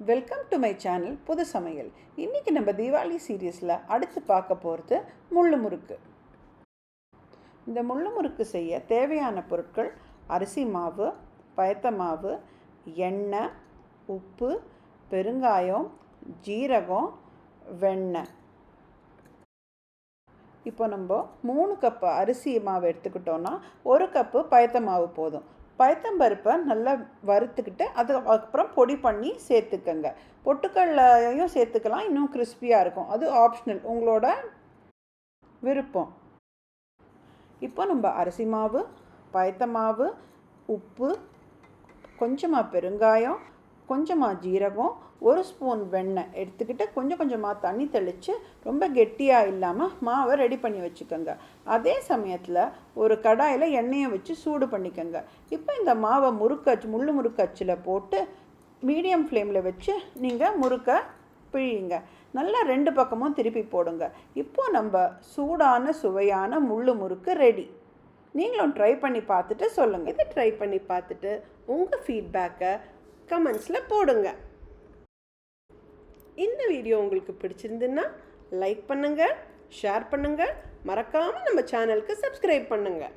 Welcome to my channel புது சமையல் இன்றைக்கி நம்ம தீபாவளி சீரியஸில் அடுத்து பார்க்க போகிறது முள்ளு முறுக்கு. இந்த முள்ளு முறுக்கு செய்ய தேவையான பொருட்கள் அரிசி மாவு பயத்த மாவு எண்ணெய் உப்பு பெருங்காயம் ஜீரகம் வெண்ணெய். இப்போ நம்ம மூணு கப்பு அரிசி மாவு எடுத்துக்கிட்டோன்னா ஒரு கப்பு பயத்த மாவு போதும். பயத்தம்பருப்பை நல்லா வறுத்துக்கிட்டு அதுக்கப்புறம் பொடி பண்ணி சேர்த்துக்கங்க. பொட்டுக்கல்லையும் சேர்த்துக்கலாம் இன்னும் கிறிஸ்பியாக இருக்கும். அது ஆப்ஷனல் உங்களோட விருப்பம். இப்போ நம்ம அரிசி மாவு பயத்த மாவு உப்பு கொஞ்சமாக பெருங்காயம் கொஞ்சமாக ஜீரகம் ஒரு ஸ்பூன் வெண்ணெய் எடுத்துக்கிட்டு கொஞ்சம் கொஞ்சமாக தண்ணி தெளித்து ரொம்ப கெட்டியாக இல்லாமல் மாவை ரெடி பண்ணி வச்சுக்கோங்க. அதே சமயத்தில் ஒரு கடாயில் எண்ணெயை வச்சு சூடு பண்ணிக்கோங்க. இப்போ இந்த மாவை முறுக்கச்சு முள்ளு முறுக்கச்சில் போட்டு மீடியம் ஃப்ளேமில் வச்சு நீங்கள் முறுக்க பிழியுங்க. நல்லா ரெண்டு பக்கமும் திருப்பி போடுங்க. இப்போது நம்ம சூடான சுவையான முள்ளு முறுக்கு ரெடி நீங்களும் ட்ரை பண்ணி பார்த்துட்டு சொல்லுங்கள் இதை ட்ரை பண்ணி பார்த்துட்டு உங்கள் ஃபீட்பேக்கை கமெண்ட்ஸில் போடுங்க. இந்த வீடியோ உங்களுக்கு பிடிச்சிருந்துன்னா லைக் பண்ணுங்கள் ஷேர் பண்ணுங்கள் மறக்காமல் நம்ம சேனலுக்கு சப்ஸ்கிரைப் பண்ணுங்கள்